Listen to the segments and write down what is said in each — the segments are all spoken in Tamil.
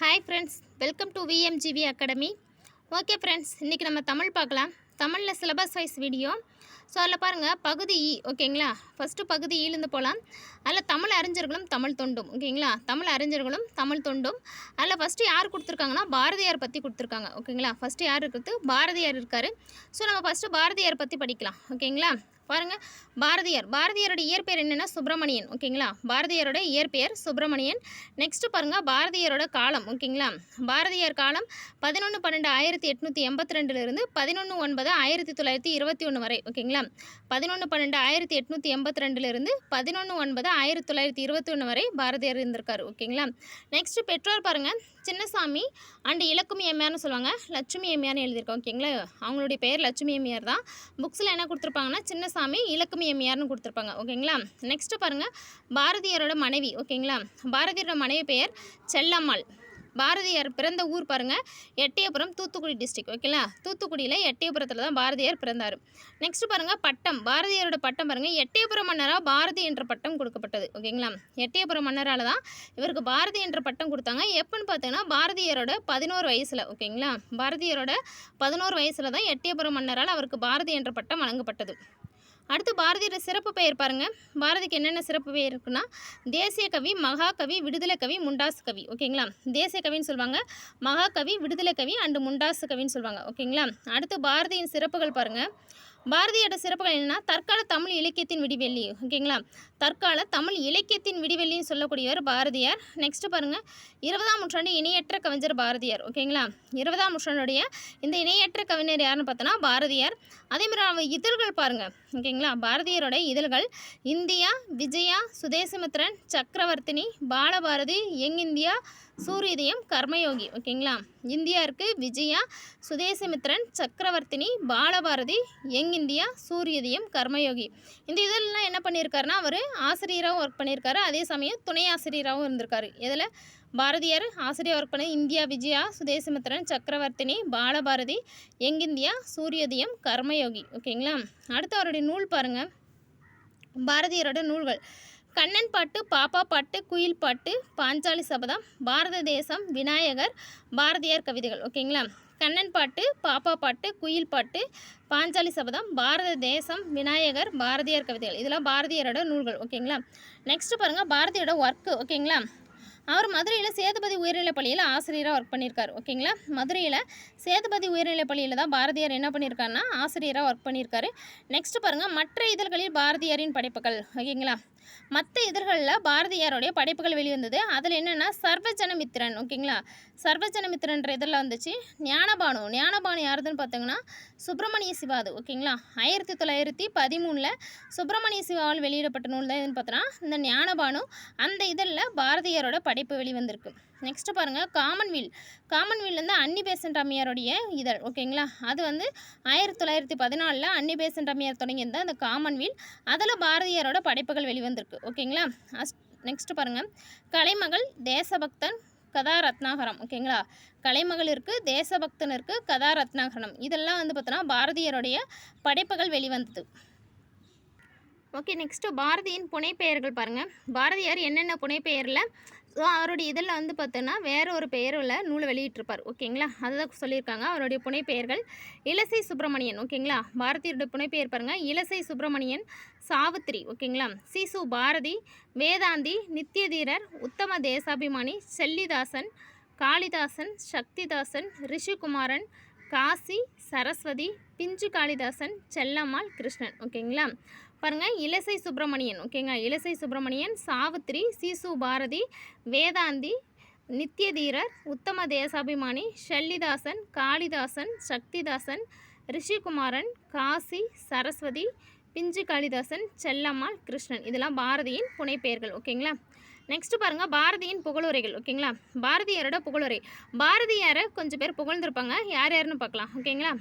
Hi friends welcome to VMGV academy okay friends இன்றைக்கி நம்ம தமிழ் பார்க்கலாம். தமிழில் சிலபஸ் வைஸ் வீடியோ ஸோ அதில் பாருங்கள் பகுதி இ ஓகேங்களா ஃபஸ்ட்டு பகுதி ஈலேருந்து போகலாம் அதில் தமிழ் அறிஞர்களும் தமிழ் தொண்டும் ஓகேங்களா தமிழ் அறிஞர்களும் தமிழ் தொண்டும். அதில் ஃபஸ்ட்டு யார் கொடுத்துருக்காங்கன்னா பாரதியார் பற்றி கொடுத்துருக்காங்க ஓகேங்களா ஃபஸ்ட்டு யார் இருக்கிறது? பாரதியார் இருக்கார். ஸோ நம்ம ஃபஸ்ட்டு பாரதியார் பற்றி படிக்கலாம் ஓகேங்களா பாருங்கள் பாரதியார். பாரதியாரோட இயற்பெயர் என்னென்னா சுப்பிரமணியன். ஓகேங்களா? பாரதியாரோட இயற்பெயர் சுப்பிரமணியன். நெக்ஸ்ட்டு பாருங்கள் பாரதியாரோட காலம். ஓகேங்களா? பாரதியார் காலம் பதினொன்று பன்னெண்டு ஆயிரத்தி எட்நூற்றி எண்பத்தி ரெண்டுலேருந்து பதினொன்று ஒன்பது ஆயிரத்தி தொள்ளாயிரத்தி இருபத்தி ஒன்று வரை. ஓகேங்களா? பதினொன்று பன்னெண்டு ஆயிரத்தி எட்நூற்றி எண்பத்தி ரெண்டுலேருந்து பதினொன்று ஒன்பது ஆயிரத்தி தொள்ளாயிரத்தி இருபத்தி ஒன்று வரை பாரதியார் இருந்திருக்காரு. ஓகேங்களா? நெக்ஸ்ட்டு பெற்றோர் பாருங்கள் சின்னசாமி அண்டு இலக்குமி எம்மையார்னு சொல்லுவாங்க. லட்சுமி எம்மையார்னு எழுதியிருக்கோம். ஓகேங்களா? அவங்களுடைய பெயர் லட்சுமி எம்மையார் தான். புக்ஸில் என்ன கொடுத்துருப்பாங்கன்னா சின்னசாமி இலக்குமி எம்மையார்னு கொடுத்துருப்பாங்க. ஓகேங்களா? நெக்ஸ்ட்டு பாருங்கள் பாரதியாரோட மனைவி. ஓகேங்களா? பாரதியாரோட மனைவி பெயர் செல்லம்மாள். பாரதியார் பிறந்த ஊர் பாருங்கள் எட்டயபுரம் தூத்துக்குடி டிஸ்ட்ரிக்ட் ஓகேங்களா? தூத்துக்குடியில் எட்டயபுரத்தில் தான் பாரதியார் பிறந்தார். நெக்ஸ்ட் பாருங்கள் பட்டம். பாரதியாரோட பட்டம் பாருங்கள் எட்டயபுரம் மன்னராக பாரதி என்ற பட்டம் கொடுக்கப்பட்டது. ஓகேங்களா? எட்டயபுரம் மன்னரால் தான் இவருக்கு பாரதி என்ற பட்டம் கொடுத்தாங்க. எப்போன்னு பார்த்தீங்கன்னா பாரதியாரோட பதினோரு வயசில். ஓகேங்களா? பாரதியாரோட பதினோரு வயசில் தான் எட்டயபுரம் மன்னரால் அவருக்கு பாரதி என்ற பட்டம் வழங்கப்பட்டது. அடுத்து பாரதியோட சிறப்பு பெயர் பாருங்கள் பாரதிக்கு என்னென்ன சிறப்பு பெயர் இருக்குன்னா தேசிய கவி மகாகவி விடுதலை கவி முண்டாசு கவி. ஓகேங்களா? தேசிய கவின்னு சொல்லுவாங்க மகாகவி விடுதலை கவி அண்டு முண்டாசு கவின்னு சொல்லுவாங்க ஓகேங்களா? அடுத்து பாரதியின் சிறப்புகள் பாருங்கள் பாரதியோட சிறப்புகள் என்னென்னா தற்கால தமிழ் இலக்கியத்தின் விடிவெள்ளி. ஓகேங்களா? தற்கால தமிழ் இலக்கியத்தின் விடிவெள்ளின்னு சொல்லக்கூடியவர் பாரதியார். நெக்ஸ்ட்டு பாருங்கள் இருபதாம் நூற்றாண்டு இணையற்ற கவிஞர் பாரதியார். ஓகேங்களா? இருபதாம் நூற்றாண்டுடைய இந்த இணையற்ற கவிஞர் யாருன்னு பார்த்தோன்னா பாரதியார். அதேமாதிரி அவர் இதழ்கள் பாருங்கள் ஓகேங்களா? பாரதியாரோட இதழ்கள் India Vijaya Swadesamitran Chakravarthini Balabharathi young India Suryodayam Karmayogi ஓகேங்களா? இந்தியா இருக்குது விஜயா சுதேசமித்ரன் சக்கரவர்த்தினி பாலபாரதி யங் இந்தியா சூரியதயம் கர்மயோகி. இந்த இதெல்லாம் என்ன பண்ணியிருக்காருன்னா அவர் ஆசிரியராகவும் ஒர்க் பண்ணியிருக்காரு. அதே சமயம் துணை ஆசிரியராகவும் இருந்திருக்காரு. இதில் பாரதியார் ஆசிரியர் ஒர்க் பண்ணி India Vijaya Swadesamitran Chakravarthini Balabharathi young India Suryodayam Karmayogi ஓகேங்களா? அடுத்து அவருடைய நூல் பாருங்கள் பாரதியாரோட நூல்கள். கண்ணன் பாட்டு பாப்பா பாட்டு குயில் பாட்டு பாஞ்சாலி சபதம் பாரத தேசம் விநாயகர் பாரதியார் கவிதைகள். ஓகேங்களா? கண்ணன் பாட்டு பாப்பா பாட்டு குயில் பாட்டு பாஞ்சாலி சபதம் பாரத தேசம் விநாயகர் பாரதியார் கவிதைகள். இதெல்லாம் பாரதியாரோட நூல்கள். ஓகேங்களா? நெக்ஸ்ட் பாருங்கள் பாரதியோட ஒர்க்கு ஓகேங்களா? அவர் மதுரையில் சேதுபதி உயர்நிலைப் பள்ளியில் ஆசிரியராக ஒர்க் பண்ணியிருக்காரு. ஓகேங்களா? மதுரையில் சேதுபதி உயர்நிலைப் பள்ளியில் தான் பாரதியார் என்ன பண்ணியிருக்காருன்னா ஆசிரியராக ஒர்க் பண்ணியிருக்காரு. நெக்ஸ்ட் பாருங்கள் மற்ற இதழ்களில் பாரதியாரின் படைப்புகள். ஓகேங்களா? மற்ற இதழ்களில் பாரதியாருடைய படைப்புகள் வெளிவந்தது. அதில் என்னென்னா சர்வஜனமித்திரன் ஓகேங்களா? சர்வஜனமித்திரன்ற இதழில் வந்துச்சு. ஞானபானு. ஞானபானு யாருதுன்னு பார்த்தீங்கன்னா சுப்பிரமணிய சிவாது ஓகேங்களா? ஆயிரத்தி தொள்ளாயிரத்தி பதிமூணில் சுப்பிரமணிய சிவாவால் வெளியிடப்பட்ட நூல் தான் எதுன்னு பார்த்தோன்னா இந்த ஞானபானு அந்த இதழில் பாரதியாரோட படைப்பு வெளிவந்திருக்கு. நெக்ஸ்ட்டு பாருங்கள் காமன்வீல் காமன்வீல்லேருந்து அன்னி பேசன்ட் அம்மையாருடைய இதழ் ஓகேங்களா? அது வந்து ஆயிரத்தி தொள்ளாயிரத்தி பதினாலில் அன்னி பேசன்ட் அம்மையார் தொடங்கியிருந்த அந்த காமன்வீல் அதில் பாரதியாரோட படைப்புகள் வெளிவந்திருக்கு ஓகேங்களா? அஸ் நெக்ஸ்ட்டு பாருங்கள் கலைமகள் தேசபக்தன் கதா ரத்னாகரம் ஓகேங்களா? கலைமகள் இருக்குது தேசபக்தன் இருக்குது கதா ரத்னாகரம் இதெல்லாம் வந்து பார்த்தோன்னா பாரதியாருடைய படைப்புகள் வெளிவந்தது. ஓகே நெக்ஸ்ட்டு பாரதியின் புனைப்பெயர்கள் பாருங்கள் பாரதியார் என்னென்ன புனைப்பெயரில் ஸோ அவருடைய இதில் வந்து பார்த்தோன்னா வேற ஒரு பெயரில் நூலை வெளியிட்டிருப்பார். ஓகேங்களா? அதுதான் சொல்லியிருக்காங்க. அவருடைய புனைப்பெயர்கள் இலசை சுப்பிரமணியன். ஓகேங்களா? பாரதியோட புனைப்பெயர் பாருங்கள் இலசை சுப்பிரமணியன் சாவித்திரி. ஓகேங்களா? சிசு பாரதி வேதாந்தி நித்யதீரர் உத்தம தேசாபிமானி செல்லிதாசன் காளிதாசன் சக்திதாசன் ரிஷிகுமாரன் காசி சரஸ்வதி பிஞ்சு காளிதாசன் செல்லம்மாள் கிருஷ்ணன். ஓகேங்களா? பாருங்கள் இலசை சுப்பிரமணியன். ஓகேங்க இலசை சுப்பிரமணியன் சாவித்ரி சிசு பாரதி வேதாந்தி நித்யதீரர் உத்தம தேசாபிமானி ஷல்லிதாசன் காளிதாசன் சக்திதாசன் ரிஷிகுமாரன் காசி சரஸ்வதி பிஞ்சு காளிதாசன் செல்லம்மாள் கிருஷ்ணன். இதெல்லாம் பாரதியின் புனைப்பெயர்கள் ஓகேங்களா நெக்ஸ்ட் பாருங்கள் பாரதியின் புகழுரைகள் ஓகேங்களா பாரதியாரோட புகழுரை. பாரதியாரை கொஞ்சம் பேர் புகழ்ந்துருப்பாங்க. யார் யாருன்னு பார்க்கலாம் ஓகேங்களா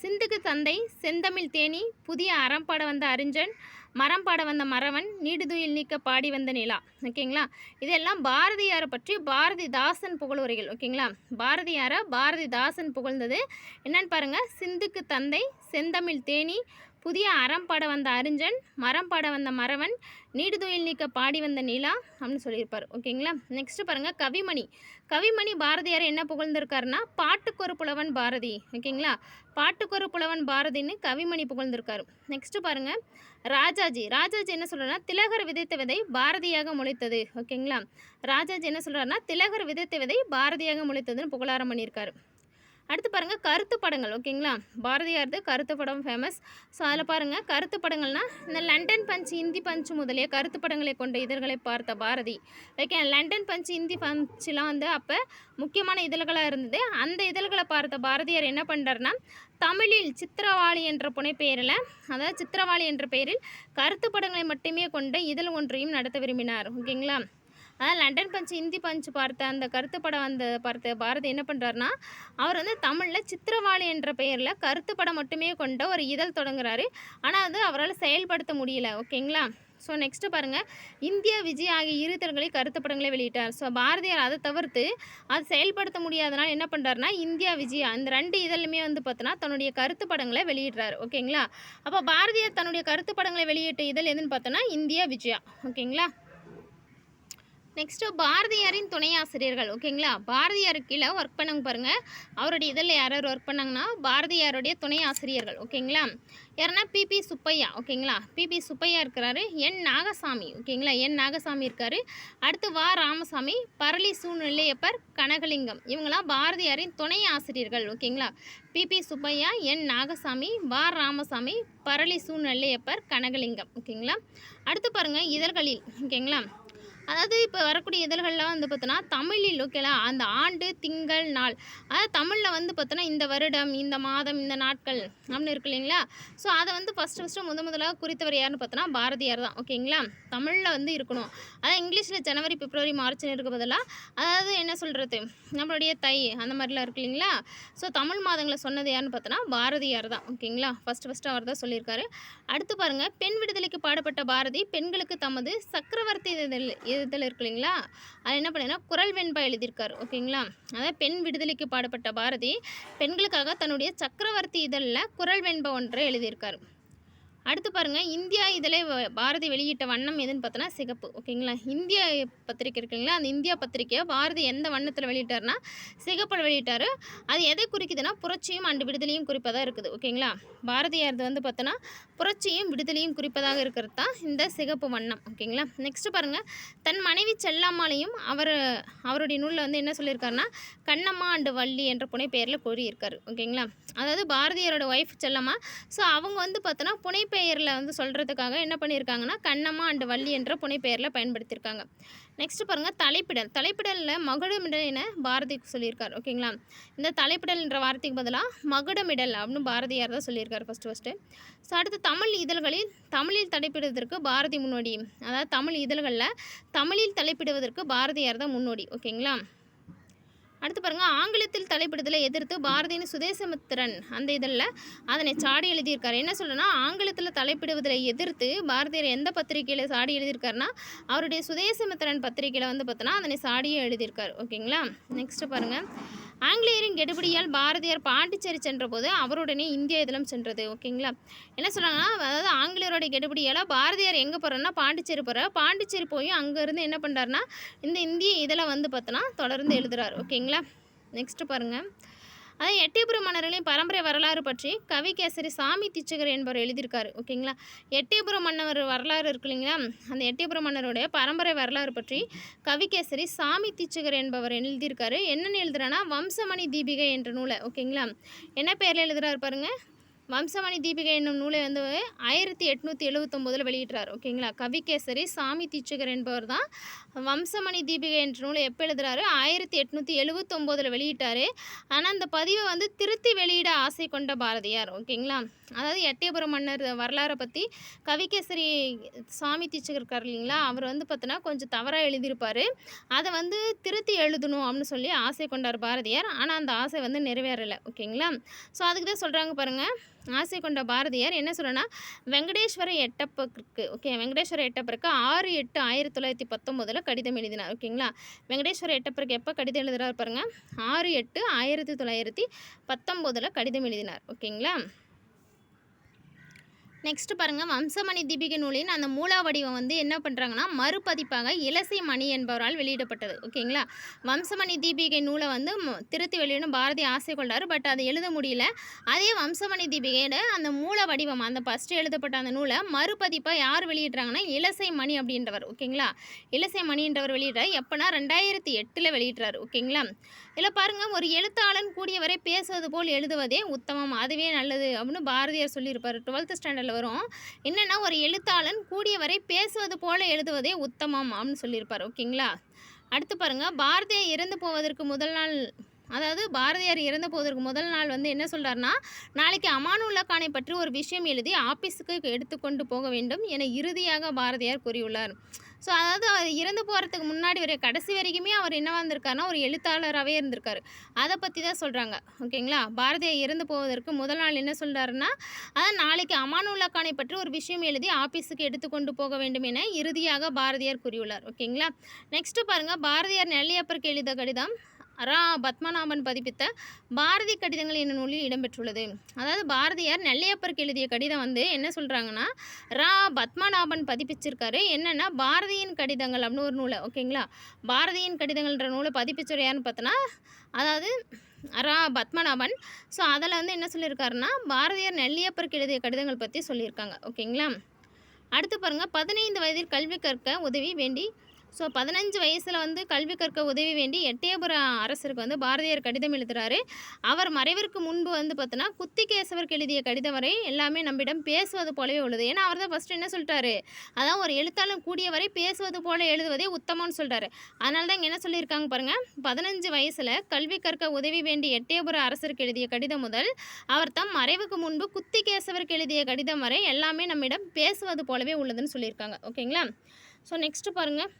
சிந்துக்கு தந்தை செந்தமிழ் தேனி புதிய அறம் பாட வந்த அறிஞன் மரம் பாட வந்த மறவன் நீடுதுயில் நீக்க பாடி வந்த நிலா. ஓகேங்களா? இதெல்லாம் பாரதியாரை பற்றி பாரதிதாசன் புகழுரைகள் ஓகேங்களா? பாரதியாரை பாரதிதாசன் புகழ்ந்தது. என்னன்னு பாருங்கள் சிந்துக்கு தந்தை செந்தமிழ் தேனி புதிய அறம் பாட வந்த அறிஞன் மரம் பாட வந்த மறவன் நீடுதுயில் நீக்க பாடி வந்த நிலா அப்படின்னு சொல்லியிருப்பார். ஓகேங்களா? நெக்ஸ்ட் பாருங்க கவிமணி. கவிமணி பாரதியார் என்ன புகழ்ந்திருக்காருன்னா பாட்டுக்கொரு புலவன் பாரதி. ஓகேங்களா? பாட்டுக்கொரு புலவன் பாரதின்னு கவிமணி புகழ்ந்திருக்காரு. நெக்ஸ்ட் பாருங்க ராஜாஜி. ராஜாஜி என்ன சொல்றாருன்னா திலகர் விதைத்த விதை பாரதியாக முளைத்தது. ஓகேங்களா? ராஜாஜி என்ன சொல்றாருன்னா திலகர் விதைத்த விதை பாரதியாக முளைத்ததுன்னு புகழாரம் பண்ணியிருக்காரு. அடுத்து பாருங்கள் கருத்து படங்கள் ஓகேங்களா? பாரதியார்து கருத்து படம் ஃபேமஸ் ஸோ அதில் பாருங்கள் கருத்து படங்கள்னால் இந்த லண்டன் பஞ்ச் இந்தி பஞ்ச் முதலிய கருத்து படங்களை கொண்ட இதழ்களை பார்த்த Bharathi. Okay London punch Hindi பஞ்ச்லாம் வந்து அப்போ முக்கியமான இதழ்களாக இருந்தது. அந்த இதழ்களை பார்த்த பாரதியார் என்ன பண்ணுறாருன்னா தமிழில் சித்திரவாளி என்ற புனைப்பெயரில் அதாவது சித்திரவாளி என்ற பெயரில் கருத்து படங்களை மட்டுமே கொண்ட இதழ் ஒன்றையும் நடத்த விரும்பினார் ஓகேங்களா? அதாவது லண்டன் பஞ்ச் இந்தி பஞ்ச் பார்த்த அந்த கருத்து படம் அந்த பார்த்த பாரதி என்ன பண்ணுறாருனா அவர் வந்து தமிழில் சித்திரவாளி என்ற பெயரில் கருத்து படம் மட்டுமே கொண்ட ஒரு இதழ் தொடங்குறாரு. ஆனால் வந்து அவரால் செயல்படுத்த முடியல. ஓகேங்களா? ஸோ நெக்ஸ்ட்டு பாருங்கள் இந்தியா விஜய் ஆகிய இரு இதழ்களை கருத்து படங்களை வெளியிட்டார். ஸோ பாரதியார் அதை தவிர்த்து அது செயல்படுத்த முடியாதனால் என்ன பண்ணுறாருனா இந்தியா விஜயா இந்த ரெண்டு இதழுமே வந்து பார்த்தோன்னா தன்னுடைய கருத்து படங்களை வெளியிடுறாரு. ஓகேங்களா? அப்போ பாரதியார் தன்னுடைய கருத்து படங்களை வெளியிட்ட இதழ் எதுன்னு பார்த்தோன்னா இந்தியா விஜயா. ஓகேங்களா? நெக்ஸ்ட்டு பாரதியாரின் துணை ஆசிரியர்கள் ஓகேங்களா பாரதியார் கீழே ஒர்க் பண்ணாங்க பாருங்கள் அவருடைய இதில் யார் யார் ஒர்க் பண்ணாங்கன்னா பாரதியாருடைய துணை ஆசிரியர்கள் ஓகேங்களா யாருன்னா பிபி சுப்பையா ஓகேங்களா பிபி சுப்பையா இருக்கிறாரு என் நாகசாமி ஓகேங்களா என் நாகசாமி இருக்கார். அடுத்து வா ராமசாமி பரளி சூழ்நிலையப்பர் கனகலிங்கம். இவங்களாம் பாரதியாரின் துணை ஆசிரியர்கள் ஓகேங்களா பிபி சுப்பையா என் நாகசாமி வா ராமசாமி பரளி சூழ்நிலையப்பர் கனகலிங்கம் ஓகேங்களா அடுத்து பாருங்கள் இதழ்களில் ஓகேங்களா அதாவது இப்போ வரக்கூடிய இதழ்கள்லாம் வந்து பார்த்தோன்னா தமிழில் ஓகேலா அந்த ஆண்டு திங்கள் நாள். அதாவது தமிழில் வந்து பார்த்தோன்னா இந்த வருடம் இந்த மாதம் இந்த நாட்கள் அப்படின்னு இருக்கு இல்லைங்களா? ஸோ அதை வந்து ஃபஸ்ட்டு ஃபஸ்ட்டு முத முதலாக குறித்தவர் யாருன்னு பார்த்தோன்னா பாரதியார் தான். ஓகேங்களா தமிழில் வந்து இருக்கணும். அதான் இங்கிலீஷில் ஜனவரி பிப்ரவரி மார்ச்னு இருக்க பதிலாக அதாவது என்ன சொல்கிறது நம்மளுடைய தை அந்த மாதிரிலாம் இருக்கு இல்லைங்களா? ஸோ தமிழ் மாதங்களை சொன்னது யாருன்னு பார்த்தோன்னா பாரதியார் தான். ஓகேங்களா ஃபஸ்ட்டு ஃபஸ்ட்டு அவர் தான் சொல்லியிருக்காரு. அடுத்து பாருங்கள் பெண் விடுதலைக்கு பாடப்பட்ட பாரதி பெண்களுக்கு தமது சக்கரவர்த்தி இதில் இருக்கு இல்லைங்களா? அதில் என்ன பண்ணேன்னா குரல் வெண்பா எழுதியிருக்கார் ஓகேங்களா? அதாவது பெண் விடுதலைக்கு பாடப்பட்ட பாரதி பெண்களுக்காக தன்னுடைய சக்கரவர்த்தி இதழில் குரல் வெண்பா ஒன்றை எழுதியிருக்கார். அடுத்து பாருங்கள் இந்தியா இதில் பாரதி வெளியிட்ட வண்ணம் எதுன்னு பார்த்தோன்னா சிகப்பு. ஓகேங்களா? இந்திய பத்திரிக்கை இருக்குங்களா? அந்த இந்தியா பத்திரிக்கையை பாரதி எந்த வண்ணத்தில் வெளியிட்டார்னா சிகப்பில் வெளியிட்டார். அது எதை குறிக்குதுன்னா புரட்சியும் அண்டு விடுதலையும் குறிப்பதாக இருக்குது. ஓகேங்களா? பாரதியாரது வந்து பார்த்தோன்னா புரட்சியும் விடுதலையும் குறிப்பதாக இருக்கிறது தான் இந்த சிகப்பு வண்ணம். ஓகேங்களா? நெக்ஸ்ட் பாருங்கள் தன் மனைவி செல்லம்மாளையும் அவர் அவருடைய நூலில் வந்து என்ன சொல்லியிருக்காருன்னா கண்ணம்மா அண்டு வள்ளி என்ற புனை பெயரில் கூறியிருக்காரு. ஓகேங்களா? அதாவது பாரதியாரோட ஒய்ஃப் செல்லம்மா. ஸோ அவங்க வந்து பார்த்தோன்னா புனைப்பெயரில் வந்து சொல்கிறதுக்காக என்ன பண்ணியிருக்காங்கன்னா கண்ணம்மா அண்டு வள்ளி என்ற புனைப்பெயரில் பயன்படுத்தியிருக்காங்க. நெக்ஸ்ட் பாருங்கள் தலைப்பிடல். தலைப்பிடலில் மகுடமிடல் என பாரதி சொல்லியிருக்கார் ஓகேங்களா? இந்த தலைப்பிடல் என்ற வார்த்தைக்கு பதிலாக மகுடமிடல் அப்படின்னு பாரதியார் தான் சொல்லியிருக்கார் ஃபஸ்ட்டு ஃபஸ்ட்டு ஸோ அடுத்து தமிழ் இதழ்களில் தமிழில் தலைப்பிடுவதற்கு பாரதி முன்னோடி. அதாவது தமிழ் இதழ்களில் தமிழில் தலைப்பிடுவதற்கு பாரதியார் தான் முன்னோடி ஓகேங்களா? அடுத்து பாருங்கள் ஆங்கிலத்தில் தலைப்பிடுதலை எதிர்த்து பாரதியின் சுதேசமித்திரன் அந்த இதழில் அதனை சாடி எழுதியிருக்காரு. என்ன சொல்கிறேன்னா ஆங்கிலத்தில் தலைப்பிடுவதை எதிர்த்து பாரதியார் எந்த பத்திரிகையில் சாடி எழுதியிருக்காருன்னா அவருடைய சுதேசமித்திரன் பத்திரிகையில் வந்து பார்த்தோன்னா அதனை சாடியே எழுதியிருக்காரு. ஓகேங்களா? நெக்ஸ்ட்டு பாருங்கள் ஆங்கிலேயரின் கெடுபிடியால் பாரதியார் பாண்டிச்சேரி சென்றபோது அவருடனே இந்திய இதழம் சென்றது ஓகேங்களா? என்ன சொல்கிறாங்கன்னா அதாவது ஆங்கிலேயரோட கெடுபிடியால் பாரதியார் எங்கே போகிறோன்னா பாண்டிச்சேரி போகிறார் பாண்டிச்சேரி போய் அங்கேருந்து என்ன பண்ணுறாருன்னா இந்த இந்திய இதழை வந்து பார்த்தோன்னா தொடர்ந்து எழுதுறாரு ஓகேங்களா? நெக்ஸ்ட்டு பாருங்கள் அதாவது எட்டயபுரம் மன்னர்களின் பரம்பரை வரலாறு பற்றி கவிகேசரி சாமி திச்சகர் என்பவர் எழுதியிருக்காரு ஓகேங்களா? எட்டயபுரம் மன்னர் வரலாறு இருக்கு இல்லைங்களா? அந்த எட்டயபுரம் மன்னருடைய பரம்பரை வரலாறு பற்றி கவிகேசரி சாமி திச்சகர் என்பவர் எழுதியிருக்காரு. என்னென்னு எழுதுறான்னா வம்சமணி தீபிகை என்ற நூலை ஓகேங்களா? என்ன பேரில் எழுதுறாரு பாருங்கள் வம்சமணி தீபிகை என்னும் நூலை வந்து ஆயிரத்தி எட்நூற்றி எழுவத்தொம்போதில் வெளியிட்டார் ஓகேங்களா? கவிகேசரி சாமி தீட்சகர் என்பவர் தான் வம்சமணி தீபிகை என்ற நூலை எப்போ எழுதுறாரு? ஆயிரத்தி எட்நூற்றி எழுபத்தொம்போதில் வெளியிட்டார். ஆனால் அந்த பதிவை வந்து திருத்தி வெளியிட ஆசை கொண்ட பாரதியார். ஓகேங்களா? அதாவது எட்டயபுரம் மன்னர் வரலாறை பற்றி கவிகேசரி சாமி தீட்சகர் இருக்கார் இல்லைங்களா? அவர் வந்து பார்த்தோன்னா கொஞ்சம் தவறாக எழுதியிருப்பார். அதை வந்து திருத்தி எழுதணும் அப்படின்னு சொல்லி ஆசை கொண்டார் பாரதியார். ஆனால் அந்த ஆசை வந்து நிறைவேறலை. ஓகேங்களா? ஸோ அதுக்கு தான் சொல்கிறாங்க பாருங்கள் ஆசை கொண்ட பாரதியார் என்ன சொல்கிறேன்னா வெங்கடேஸ்வர எட்டப்பருக்கு ஓகே வெங்கடேஸ்வர எட்டப்பருக்கு ஆறு எட்டு ஆயிரத்தி தொள்ளாயிரத்தி பத்தொம்போதில் கடிதம் எழுதினார் ஓகேங்களா? வெங்கடேஸ்வர எட்டப்பருக்கு எப்போ கடிதம் எழுதுறாரு பாருங்கள் ஆறு எட்டு ஆயிரத்தி தொள்ளாயிரத்தி பத்தொம்போதில் கடிதம் எழுதினார் ஓகேங்களா? நெக்ஸ்ட் பாருங்கள் வம்சமணி தீபிகை நூலின் அந்த மூலா வடிவம் வந்து என்ன பண்ணுறாங்கன்னா மறுபதிப்பாக இலசை மணி என்பவரால் வெளியிடப்பட்டது. ஓகேங்களா? வம்சமணி தீபிகை நூலை வந்து திருத்தி வெளியிடும் பாரதி ஆசை கொண்டார். பட் அதை எழுத முடியல. அதே வம்சமணி தீபிகையோட அந்த மூல வடிவம் அந்த ஃபஸ்ட்டு எழுதப்பட்ட அந்த நூலை மறுபதிப்பாக யார் வெளியிடுறாங்கன்னா இலசை மணி அப்படின்றவர். ஓகேங்களா? இலசை மணின்றவர் வெளியிடுறார். எப்போனா ரெண்டாயிரத்தி எட்டில் வெளியிடுறார். ஓகேங்களா? இதில் பாருங்கள் ஒரு எழுத்தாளன் கூடியவரை பேசுவது போல் எழுதுவதே உத்தமம். அதுவே நல்லது அப்படின்னு பாரதியார் சொல்லியிருப்பார். டுவெல்த் ஸ்டாண்டர்டில் வரும். என்னென்னா ஒரு எழுத்தாளன் கூடியவரை பேசுவது போல் எழுதுவதே உத்தமம் அப்படின்னு சொல்லியிருப்பார். ஓகேங்களா? அடுத்து பாருங்கள் பாரதியார் இறந்து போவதற்கு முதல் நாள் அதாவது பாரதியார் இறந்து போவதற்கு முதல் நாள் வந்து என்ன சொல்கிறார்னா நாளைக்கு அமானுல்லா கானை பற்றி ஒரு விஷயம் எழுதி ஆஃபீஸுக்கு எடுத்துக்கொண்டு போக வேண்டும் என இறுதியாக பாரதியார் கூறியுள்ளார். ஸோ அதாவது அவர் இறந்து போகிறதுக்கு முன்னாடி வரை கடைசி வரைக்குமே அவர் என்ன வந்திருக்காருன்னா ஒரு எழுத்தாளராகவே இருந்திருக்காரு. அதை பற்றி தான் சொல்கிறாங்க ஓகேங்களா? பாரதியார் இறந்து போவதற்கு முதல் நாள் என்ன சொல்கிறாருன்னா அதான் நாளைக்கு அமானுல்லா கானை பற்றி ஒரு விஷயம் எழுதி ஆஃபீஸுக்கு எடுத்துக்கொண்டு போக வேண்டும் என இறுதியாக பாரதியார் கூறியுள்ளார். ஓகேங்களா? நெக்ஸ்ட்டு பாருங்கள் பாரதியார் நெல்லியப்பருக்கு எழுத கடிதம் ரா பத்மநாபன் பதிப்பித்த பாரதி கடிதங்கள் என்னும் நூலில் இடம்பெற்றுள்ளது. அதாவது பாரதியார் நெல்லையப்பருக்கு எழுதிய கடிதம் வந்து என்ன சொல்கிறாங்கன்னா ரா பத்மநாபன் பதிப்பிச்சிருக்காரு. என்னென்னா பாரதியின் கடிதங்கள் அப்படின்னு ஒரு நூலை ஓகேங்களா பாரதியின் கடிதங்கள்ன்ற நூலை பதிப்பிச்சவர் யாருன்னு பார்த்தோன்னா அதாவது ரா பத்மநாபன். ஸோ அதில் வந்து என்ன சொல்லியிருக்காருன்னா பாரதியார் நெல்லியப்பருக்கு எழுதிய கடிதங்கள் பற்றி சொல்லியிருக்காங்க ஓகேங்களா அடுத்து பாருங்கள் பதினைந்து வயதில் கல்வி கற்க உதவி வேண்டி ஸோ பதினஞ்சு வயசில் வந்து கல்வி கற்க உதவி வேண்டி எட்டயபுரம் அரசருக்கு வந்து பாரதியார் கடிதம் எழுதுகிறாரு அவர் மறைவிற்கு முன்பு வந்து பார்த்தோன்னா குத்திகேசவருக்கு எழுதிய கடிதம் வரை எல்லாமே நம்மிடம் பேசுவது போலவே உள்ளது. ஏன்னா அவர் தான் ஃபஸ்ட்டு என்ன சொல்லிட்டாரு? அதான் ஒரு எழுத்தாளன் கூடிய வரை பேசுவது போல எழுதுவதே உத்தமம்னு சொல்கிறாரு அதனால தான் இங்கே என்ன சொல்லியிருக்காங்க பாருங்கள் பதினஞ்சு வயசில் கல்வி கற்க உதவி வேண்டி எட்டயபுர அரசருக்கு எழுதிய கடிதம் முதல் அவர் தம் மறைவுக்கு முன்பு குத்திகேசவருக்கு எழுதிய கடிதம் வரை எல்லாமே நம்மிடம் பேசுவது போலவே உள்ளதுன்னு சொல்லியிருக்காங்க. ஓகேங்களா? ஸோ நெக்ஸ்ட்டு பாருங்கள்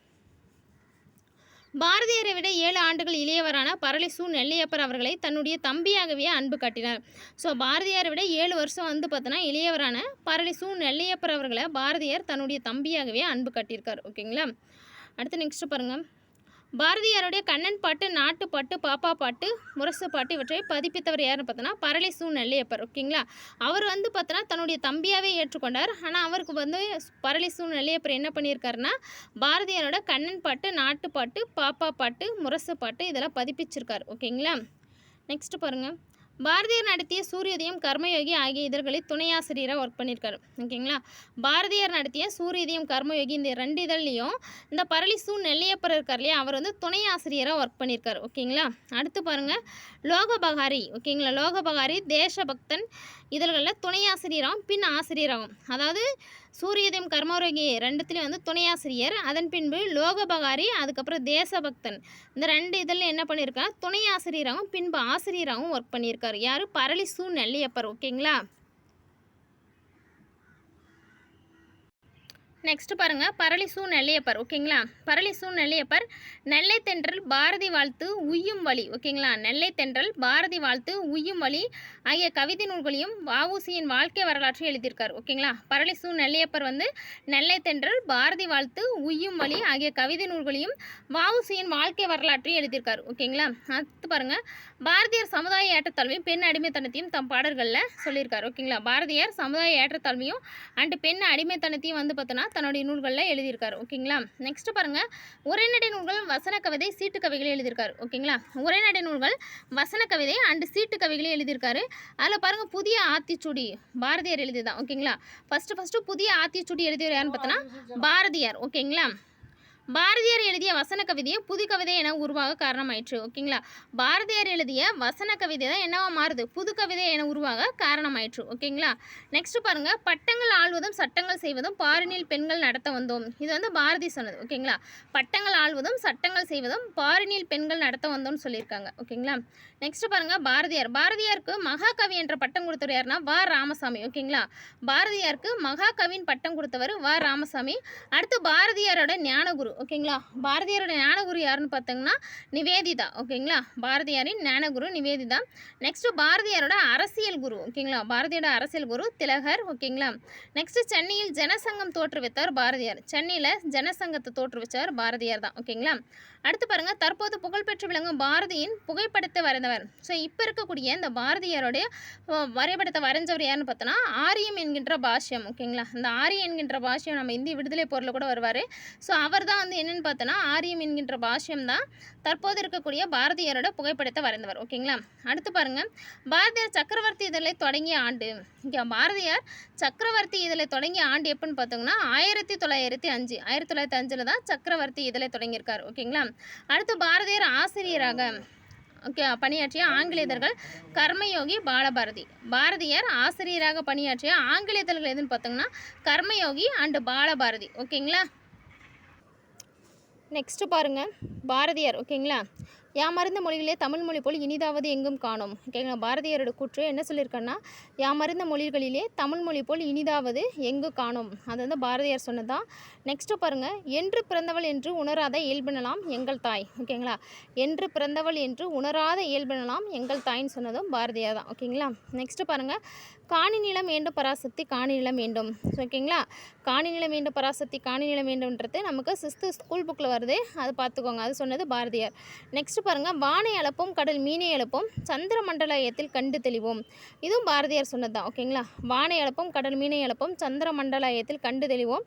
பாரதியாரை விட ஏழு ஆண்டுகள் இளையவரான பரளிசு நெல்லையப்பர் அவர்களை தன்னுடைய தம்பியாகவே அன்பு காட்டினார். ஸோ பாரதியாரை விட ஏழு வருஷம் வந்து பார்த்தோன்னா இளையவரான பரளிசு நெல்லையப்பர் அவர்களை பாரதியார் தன்னுடைய தம்பியாகவே அன்பு காட்டியிருக்கார். ஓகேங்களா அடுத்து நெக்ஸ்ட் பாருங்கள் பாரதியாருடைய கண்ணன் பாட்டு நாட்டு பாட்டு பாப்பா பாட்டு முரசு பாட்டு இவற்றை பதிப்பித்தவர் யாருன்னு பார்த்தோன்னா பரளி சூழ்நிலையப்பர் நெல்லையப்பர் ஓகேங்களா? அவர் வந்து பார்த்தோன்னா தன்னுடைய தம்பியாகவே ஏற்றுக்கொண்டார். ஆனால் அவருக்கு வந்து பரளி சூழ்நிலையப்பர் நெல்லையப்பர் என்ன பண்ணியிருக்காருன்னா பாரதியாரோட கண்ணன் பாட்டு நாட்டு பாட்டு பாப்பா பாட்டு முரசு பாட்டு இதெல்லாம் பதிப்பிச்சிருக்கார் ஓகேங்களா? நெக்ஸ்ட் பாருங்கள் பாரதியார் நடத்திய சூரியோதயம் கர்மயோகி ஆகிய இதழ்களை துணையாசிரியராக ஒர்க் பண்ணியிருக்காரு. ஓகேங்களா? பாரதியார் நடத்திய சூரியோதயம் கர்மயோகி இந்த ரெண்டு இதழ்லையும் இந்த பரளிசூ நெல்லையப்பர் இருக்கார் இல்லையா அவர் வந்து துணை ஆசிரியராக ஒர்க் பண்ணியிருக்காரு. ஓகேங்களா? அடுத்து பாருங்கள் லோகபகாரி. ஓகேங்களா? லோகபகாரி தேசபக்தன் இதழ்களில் துணை ஆசிரியராகவும் பின் ஆசிரியராகும். அதாவது சூரியதயம் கர்மரோகி ரெண்டுத்துலேயும் வந்து துணை ஆசிரியர் அதன் பின்பு லோகபகாரி அதுக்கப்புறம் தேசபக்தன். இந்த ரெண்டு இதில் என்ன பண்ணியிருக்காரு துணை ஆசிரியராகவும் பின்பு ஆசிரியராகவும் ஒர்க் பண்ணியிருக்காரு. யார்? பரளி சு நெல்லியப்பர் ஓகேங்களா நெக்ஸ்ட் பாருங்கள் பரளிசூ நெல்லையப்பர். ஓகேங்களா? பரளிசூ நெல்லையப்பர். நெல்லை தென்றல் பாரதி வாழ்த்து உய்யும் வழி ஓகேங்களா? நெல்லை தென்றல் பாரதி வாழ்த்து உய்யும் வழி ஆகிய கவிதை நூல்களையும் வாவூசியின் வாழ்க்கை வரலாற்றையும் எழுதியிருக்கார். ஓகேங்களா? பரளிசூ நெல்லையப்பர் வந்து நெல்லை தென்றல் பாரதி வாழ்த்து உய்யும் வழி ஆகிய கவிதை நூல்களையும் வாவூசியின் வாழ்க்கை வரலாற்றையும் எழுதியிருக்கார். ஓகேங்களா? அடுத்து பாருங்கள் பாரதியார் சமுதாய ஏற்றத்தாழ்வையும் பெண் அடிமைத்தனத்தையும் தம் பாடல்களில் சொல்லியிருக்காரு. ஓகேங்களா? பாரதியார் சமுதாய ஏற்றத்தாழ்வையும் அண்டு பெண் அடிமைத்தனத்தையும் வந்து பார்த்தோன்னா தன்னுடைய நூல்களில் எழுதியிருக்காரு. ஓகேங்களா? நெக்ஸ்ட் பாருங்கள் உரைநடை நூல்கள் வசன கவிதை சீட்டு கவிகளை எழுதியிருக்காரு. ஓகேங்களா? உரைநடை நூல்கள் வசன கவிதை அண்டு சீட்டு கவிகளை எழுதியிருக்காரு. அதில் பாருங்கள் புதிய ஆத்திச்சுடி பாரதியார் எழுதிதான் ஓகேங்களா? ஃபஸ்ட்டு ஃபஸ்ட்டு புதிய ஆத்திச்சுடி எழுதியவர் யாருன்னு பார்த்தோன்னா பாரதியார். ஓகேங்களா? பாரதியார் எழுதிய வசன கவிதையை புது கவிதை என உருவாக காரணமாயிற்று ஓகேங்களா? பாரதியார் எழுதிய வசன கவிதை தான் என்னவா மாறுது? புது கவிதை என உருவாக காரணமாயிற்று ஓகேங்களா? நெக்ஸ்ட் பாருங்க. பட்டங்கள் ஆள்வதும் சட்டங்கள் செய்வதும் பாரினில் பெண்கள் நடத்த வந்தோம். இது வந்து பாரதி சொன்னது ஓகேங்களா? பட்டங்கள் ஆள்வதும் சட்டங்கள் செய்வதும் பாரினில் பெண்கள் நடத்த வந்தோம்னு சொல்லியிருக்காங்க ஓகேங்களா? நெக்ஸ்ட் பாருங்க. பாரதியார். பாரதியாருக்கு மகாகவி என்ற பட்டம் கொடுத்தவர் யாருன்னா வா. ராமசாமி ஓகேங்களா? பாரதியாருக்கு மகாகவியின் பட்டம் கொடுத்தவர் வா. ராமசாமி. அடுத்து பாரதியாரோட ஞானகுரு ஓகேங்களா? பாரதியாரோட ஞானகுரு யாருன்னு பார்த்தீங்கன்னா நிவேதிதா. ஓகேங்களா? பாரதியாரின் ஞானகுரு நிவேதிதா. நெக்ஸ்ட்டு பாரதியாரோட அரசியல் குரு. ஓகேங்களா? பாரதியோட அரசியல் குரு திலகர். ஓகேங்களா? நெக்ஸ்ட்டு சென்னையில் ஜனசங்கம் தோற்றுவித்தார் பாரதியார். சென்னையில் ஜனசங்கத்தை தோற்றுவிச்சார் பாரதியார் தான். ஓகேங்களா? அடுத்து பாருங்க தற்போது புகழ்பெற்று விளங்கும் பாரதியின் புகைப்படத்தை வரைந்தவர். ஸோ இப்போ இருக்கக்கூடிய இந்த பாரதியாருடைய வரைபடத்தை வரைஞ்சவர் யாருன்னு பார்த்தோன்னா ஆரியம் என்கின்ற பாஷ்யம். ஓகேங்களா? இந்த ஆரியம் என்கின்ற பாஷ்யம் நம்ம இந்திய விடுதலை பொருளில் கூட வருவார். ஸோ அவர் தான் வந்து என்னென்னு பார்த்தோன்னா ஆரியம் என்கின்ற பாஷ்யம் தான் தற்போது இருக்கக்கூடிய பாரதியாரோட புகைப்படத்தை வரைந்தவர். ஓகேங்களா? அடுத்து பாருங்க. பாரதியார் சக்கரவர்த்தி இதழை தொடங்கிய ஆண்டு. இங்கே பாரதியார் சக்கரவர்த்தி இதழை தொடங்கிய ஆண்டு எப்படின்னு பார்த்தோங்கன்னா ஆயிரத்தி தொள்ளாயிரத்தி அஞ்சு ஆயிரத்தி தொள்ளாயிரத்தி அஞ்சில் தான் சக்கரவர்த்தி இதழை தொடங்கியிருக்கார். ஓகேங்களா? அடுத்து பாரதியார் ஆசிரியராக ஓகே பணியாற்றிய ஆங்கிலேயர்கள் கர்மயோகி பாலபாரதி. பாரதியார் ஆசிரியராக பணியாற்றிய ஆங்கிலேயர்கள் எதுன்னு பார்த்தோங்கன்னா கர்மயோகி அண்டு பாலபாரதி. ஓகேங்களா? நெக்ஸ்ட்டு பாருங்க பாரதியார் ஓகேங்களா யாமறிந்த மொழிகளே தமிழ் மொழி போல் இனிதாவது எங்கும் காணும். ஓகேங்களா பாரதியாரோட கூற்று என்ன சொல்லியிருக்கேன்னா யாமறிந்த மொழிகளிலே தமிழ் மொழி போல் இனிதாவது எங்கு காணோம். அது வந்து பாரதியார் சொன்னதான் நெக்ஸ்ட்டு பாருங்கள் என்று பிறந்தவள் என்று உணராத இயல்பினலாம் எங்கள் தாய். ஓகேங்களா? என்று பிறந்தவள் என்று உணராத இயல்பினலாம் எங்கள் தாய்ன்னு சொன்னதும் பாரதியார் தான் ஓகேங்களா? நெக்ஸ்ட்டு பாருங்கள் காணி நிலம் வேண்டும் பராசக்தி காணி நிலம் வேண்டும். ஓகேங்களா? காணி நிலம் வேண்டும் பராசக்தி காணி நிலம் வேண்டும்ன்றது நமக்கு சிஸ்து ஸ்கூல் புக்கில் வருது. அது பார்த்துக்கோங்க. அது சொன்னது பாரதியார். நெக்ஸ்ட் பாருங்க வானை அளப்போம் கடல் மீனை அளப்போம் சந்திர மண்டலயத்தில் கண்டு தெளிவோம். இதுவும் பாரதியார் சொன்னது தான் ஓகேங்களா வானை அளப்போம் கடல் மீனை அளப்போம் சந்திர மண்டலயத்தில் கண்டு தெளிவோம்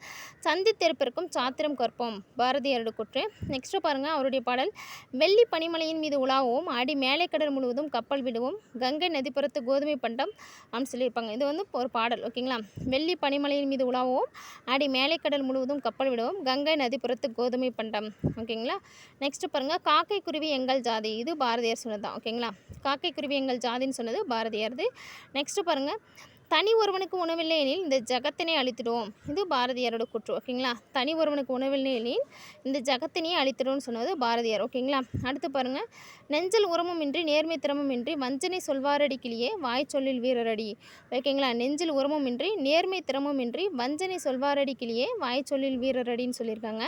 சந்தித்தெருப்பிற்கும் சாத்திரம் கற்போம். பாரதியாரோட குற்று. நெக்ஸ்ட்டு பாருங்க அவருடைய பாடல் வெள்ளி பனிமலையின் மீது உலாவோம் அடி மேலே கடல் முழுவதும் கப்பல் விடுவோம் கங்கை நதிப்புறத்து கோதுமை பண்டம் அப்படின்னு சொல்லியிருப்பாங்க. இது வந்து ஒரு பாடல் ஓகேங்களா வெள்ளி பனிமலையின் மீது உலாவோம் அடி மேலே கடல் முழுவதும் கப்பல் விடுவோம் கங்கை நதிப்புறத்து கோதுமை பண்டம் ஓகேங்களா நெக்ஸ்ட் பாருங்க காக்கை குருவி எங்கள் ஜாதி. இது பாரதியார் சொன்னது தான். ஓகேங்களா? காக்கை குருவி எங்கள் ஜாதின்னு சொன்னது பாரதியார்து. நெக்ஸ்ட்டு பாருங்கள் தனி ஒருவனுக்கு உணவில்லை எனில் இந்த ஜகத்தினை அழித்திடுவோம். இது பாரதியாரோட குற்று. ஓகேங்களா? தனி ஒருவனுக்கு உணவில்லை எனில் இந்த ஜகத்தினையே அழித்திடும்னு சொன்னது பாரதியார். ஓகேங்களா? அடுத்து பாருங்கள் நெஞ்சல் உரமும் இன்றி நேர்மை திறமும் இன்றி வஞ்சனை சொல்வாரடி கிளியே வாய் சொல்லில் வீரரடி. ஓகேங்களா? நெஞ்சில் உரமும் இன்றி நேர்மை திறமும் இன்றி வஞ்சனை சொல்வாரடி கிளியே வாய் சொல்லில் வீரரடின்னு சொல்லியிருக்காங்க.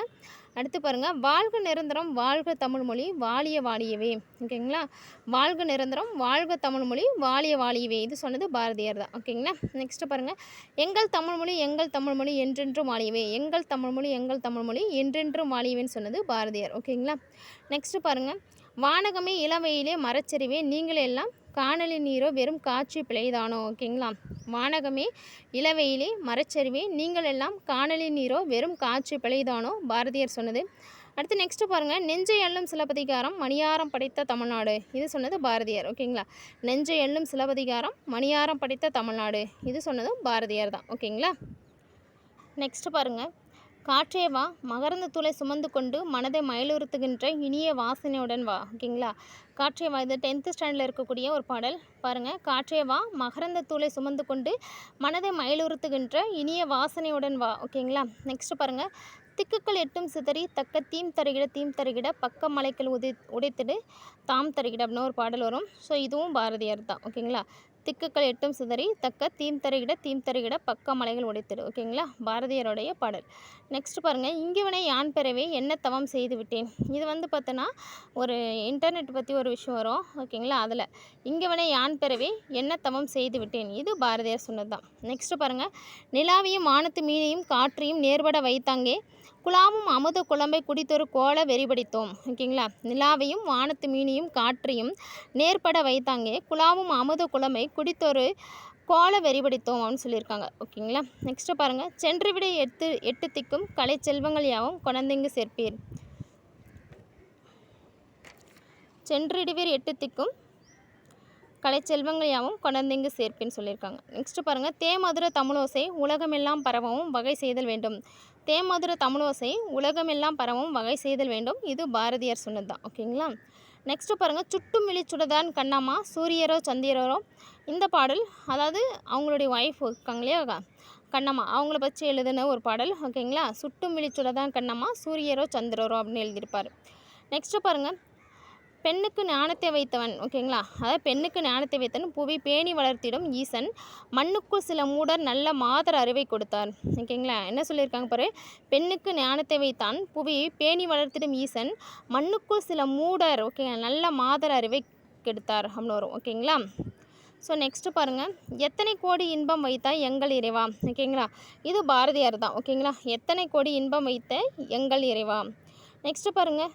அடுத்து பாருங்கள் வாழ்க நிரந்தரம் வாழ்க தமிழ்மொழி வாழிய வாழியவே. ஓகேங்களா? வாழ்க நிரந்தரம் வாழ்க தமிழ்மொழி வாழிய வாழியவே. இது சொன்னது பாரதியார் தான். ஓகேங்களா? நெக்ஸ்ட் பாருங்கள் எங்கள் தமிழ்மொழி எங்கள் தமிழ்மொழி என்றென்றும் வாழியவே. எங்கள் தமிழ்மொழி எங்கள் தமிழ்மொழி என்றென்றும் வாழியவேன்னு சொன்னது பாரதியார். ஓகேங்களா? நெக்ஸ்ட் பாருங்க வானகமே இளவையிலே மரச்சரிவே நீங்கள் எல்லாம் காணொலி நீரோ வெறும் காட்சி பிழைதானோ? ஓகேங்களா வானகமே இளவெயிலே மரச்சரிவே நீங்கள் எல்லாம் காணொலி நீரோ வெறும் காட்சி பிழைதானோ? பாரதியார் சொன்னது. அடுத்து நெக்ஸ்ட் பாருங்கள் நெஞ்சை எள்ளும் சிலப்பதிகாரம் மணியாரம் படைத்த தமிழ்நாடு. இது சொன்னது பாரதியார். ஓகேங்களா? நெஞ்சை எள்ளும் சிலப்பதிகாரம் மணியாரம் படைத்த தமிழ்நாடு. இது சொன்னதும் பாரதியார் தான். ஓகேங்களா? நெக்ஸ்ட் பாருங்கள் காற்றே வா மகரந்த தூளை சுமந்து கொண்டு மனதை மயிலுறுத்துகின்ற இனிய வாசனையுடன் வா ஓகேங்களா? காற்றே வா இது டென்த்து ஸ்டாண்டர்டில் இருக்கக்கூடிய ஒரு பாடல். பாருங்கள் காற்றே வா மகரந்த தூளை சுமந்து கொண்டு மனதை மயிலுறுத்துகின்ற இனிய வாசனையுடன் வா ஓகேங்களா? நெக்ஸ்ட் பாருங்கள் திக்குக்கள் எட்டும் சிதறி தக்க தீம் தருகிட தீம் தருகிட பக்க மலைக்கள் உதை உடைத்திடு தாம் தருகிட அப்படின்னு ஒரு பாடல் வரும். ஸோ இதுவும் பாரதியார் தான் ஓகேங்களா? திக்குக்கள் எட்டும் சிதறி தக்க தீம் தருகிட தீம் தருகிட பக்க மலைகள் உடைத்திடு ஓகேங்களா? பாரதியருடைய பாடல். நெக்ஸ்ட் பாருங்கள் இங்கிவனை யான் பெறவே என்ன தவம் செய்து விட்டேன்? இது வந்து பார்த்தோன்னா ஒரு இன்டர்நெட் பற்றி ஒரு விஷயம் வரும். ஓகேங்களா? அதில். இங்கிவனை யான் பெறவே என்ன தவம் செய்து விட்டேன்? இது பாரதியார் சொன்னது தான் நெக்ஸ்ட் பாருங்கள் நிலாவையும் வானத்து மீனையும் காற்றையும் நேர்பட வைத்தாங்கே குழாமும் அமுத குழம்பை குடித்தொரு கோல வெறிபடித்தோம். ஓகேங்களா? நிலாவையும் வானத்து மீனையும் காற்றையும் நேர்பட வைத்தாங்கே குழாவும் அமுத குழம்பை குடித்தொரு கோல வெறிபடித்தோம் அப்படின்னு சொல்லியிருக்காங்க. ஓகேங்களா? நெக்ஸ்ட்டு பாருங்கள் சென்று விட எட்டு எட்டு திக்கும் கலை செல்வங்கள் யாவும் கொணந்திங்கு சேர்ப்பீர்? சென்றிடுவீர் எட்டு திக்கும் கலைச்செல்வங்கள் யாவும் கொணர்ந்திங்கு சேர்ப்பின்னு சொல்லியிருக்காங்க. நெக்ஸ்ட்டு பாருங்கள் தேமதுர தமிழோசை உலகமெல்லாம் பரவவும் வகை செய்தல் வேண்டும். தேமதுர தமிழோசை உலகமெல்லாம் பரவவும் வகை செய்தல் வேண்டும். இது பாரதியார் சொன்னது தான் ஓகேங்களா? நெக்ஸ்ட்டு பாருங்கள் சுட்டும் விழி சுடதான் கண்ணம்மா சூரியரோ சந்திரரோ. இந்த பாடல் அதாவது அவங்களுடைய ஒய்ஃப் இருக்காங்க இல்லையா? கண்ணம்மா அவங்கள பற்றி எழுதின ஒரு பாடல். ஓகேங்களா? சுட்டும் விழி சுடதான் கண்ணம்மா சூரியரோ சந்திரரோ அப்படின்னு எழுதியிருப்பார். நெக்ஸ்ட்டு பாருங்கள் பெண்ணுக்கு ஞானத்தை வைத்தவன் ஓகேங்களா? அதாவது பெண்ணுக்கு ஞானத்தை வைத்தவன் புவி பேணி வளர்த்திடும் ஈசன். மண்ணுக்குள் சில மூடர் நல்ல மாதர் அறிவை கொடுத்தார் ஓகேங்களா? என்ன சொல்லியிருக்காங்க பாரு? பெண்ணுக்கு ஞானத்தை வைத்தான் புவி பேணி வளர்த்திடும் ஈசன். மண்ணுக்குள் சில மூடர் ஓகேங்களா? நல்ல மாதர் அறிவை கெடுத்தார் அப்படின்னு வரும் ஓகேங்களா? ஸோ நெக்ஸ்ட்டு பாருங்கள் எத்தனை கோடி இன்பம் வைத்தால் எங்கள் இறைவா ஓகேங்களா? இது பாரதியார் தான் ஓகேங்களா? எத்தனை கோடி இன்பம் வைத்த எங்கள் இறைவா? நெக்ஸ்ட்டு பாருங்கள்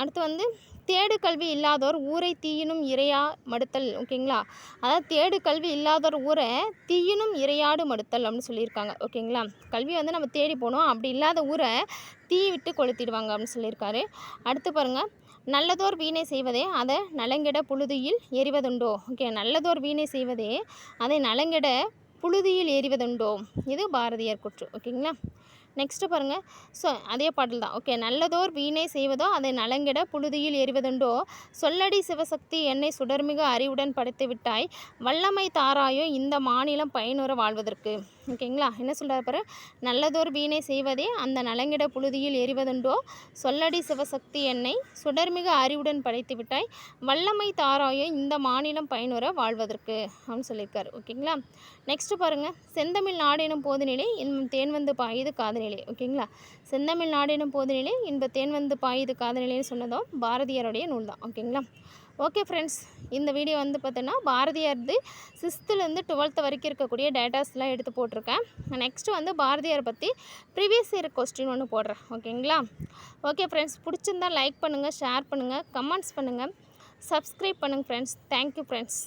அடுத்து வந்து தேடு கல்வி இல்லாதோர் ஊரை தீயினும் இரையா மடுத்தல் ஓகேங்களா அதாவது தேடு கல்வி இல்லாதோர் ஊரை தீயினும் இரையாடு மடுத்தல் அப்படின்னு சொல்லியிருக்காங்க ஓகேங்களா கல்வி வந்து நம்ம தேடி போகணும் அப்படி இல்லாத ஊரை தீ விட்டு கொளுத்திடுவாங்க அப்படின்னு சொல்லியிருக்காரு. அடுத்து பாருங்கள் நல்லதோர் வீணை செய்வதே அதை நலங்கிட புழுதியில் எறிவதுண்டோ? ஓகே நல்லதோர் வீணை செய்வதே அதை நலங்கிட புழுதியில் எறிவதுண்டோ? இது பாரதியார் குற்று ஓகேங்களா நெக்ஸ்ட்டு பாருங்கள் ஸோ அதே பாடல் தான். ஓகே நல்லதோர் வீணை செய்வதோ அதை நலங்கிட புழுதியில் எறிவதுண்டோ? சொல்லடி சிவசக்தி என்னை சுடர்மிகு அறிவுடன் படைத்து விட்டாய் வல்லமை தாராயோ இந்த மாநிலம் பயனுற வாழ்வதற்கு? ஓகேங்களா? என்ன சொல்கிறார் பாரு? நல்லதோர் வீணை செய்வதே அந்த நலங்கிட புழுதியில் எறிவதுண்டோ சொல்லடி சிவசக்தி என்னை சுடர்மிகு அறிவுடன் படைத்து விட்டாய். வல்லமை தாராயோ இந்த மாநிலம் பயனுற வாழ்வதற்கு அப்படின்னு சொல்லியிருக்காரு. ஓகேங்களா? நெக்ஸ்ட்டு பாருங்கள் செந்தமிழ் நாடெனும் போதினிலே இன்பம் தேன் வந்து பாயுது காதநிலை ஓகேங்களா? செந்தமிழ் நாடெனும் போதினிலே இன்ப தேன் வந்து பாயுது காதநிலைன்னு சொன்னதும் பாரதியாருடைய நூல் தான் ஓகேங்களா? ஓகே ஃப்ரெண்ட்ஸ் இந்த வீடியோ வந்து பார்த்தோன்னா பாரதியார்து சிக்ஸ்த்துலேருந்து டுவெல்த்து வரைக்கும் இருக்கக்கூடிய டேட்டாஸ்லாம் எடுத்து போட்டிருக்கேன். நெக்ஸ்ட்டு வந்து பாரதியார் பற்றி ப்ரீவியஸ் இயர் கொஸ்டின் ஒன்று போடுறேன். ஓகேங்களா ஓகே ஃப்ரெண்ட்ஸ் பிடிச்சிருந்தா லைக் பண்ணுங்கள் ஷேர் பண்ணுங்கள் கமெண்ட்ஸ் பண்ணுங்கள் சப்ஸ்கிரைப் பண்ணுங்கள் ஃப்ரெண்ட்ஸ் தேங்க்யூ ஃப்ரெண்ட்ஸ்